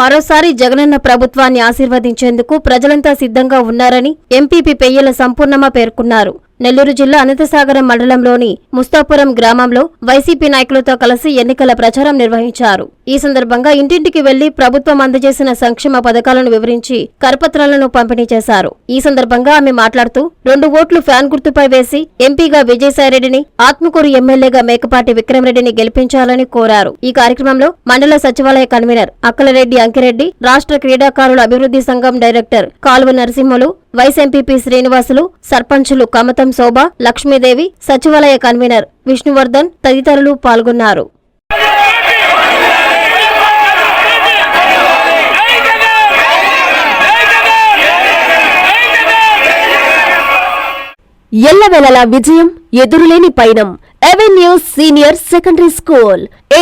మరోసారి జగనన్న ప్రభుత్వాన్ని ఆశీర్వదించేందుకు ప్రజలంతా సిద్ధంగా ఉన్నారని ఎంపీపీ పెయ్యల సంపూర్ణమ పేర్కొన్నారు. నెల్లూరు జిల్లా అనంతసాగరం మండలంలోని ముస్తాపురం గ్రామంలో వైసీపీ నాయకులతో కలిసి ఎన్నికల ప్రచారం నిర్వహించారు. ఈ సందర్భంగా ఇంటింటికి వెళ్ళి ప్రభుత్వం అందజేసిన సంక్షేమ పథకాలను వివరించి కరపత్రాలను పంపిణీ చేశారు. ఈ సందర్భంగా ఆమె మాట్లాడుతూ రెండు ఓట్లు ఫ్యాన్ గుర్తుపై వేసి ఎంపీగా విజయసాయిరెడ్డిని ఆత్మకూరు ఎమ్మెల్యేగా మేకపాటి విక్రమరెడ్డిని గెలిపించాలని కోరారు. ఈ కార్యక్రమంలో మండల సచివాలయ కన్వీనర్ అక్కలరెడ్డి అంకిరెడ్డి రాష్ట్ర క్రీడాకారుల అభివృద్ధి సంఘం డైరెక్టర్ కాలువ నరసింహులు వైస్ ఎంపీపీ శ్రీనివాసులు సర్పంచులు కమతం శోభ లక్ష్మీదేవి సచివాలయ కన్వీనర్ విష్ణువర్ధన్ తదితరులు పాల్గొన్నారు. ఎల్లవెలలా విజయం ఎదురులేని పయనం. Avenue senior secondary school.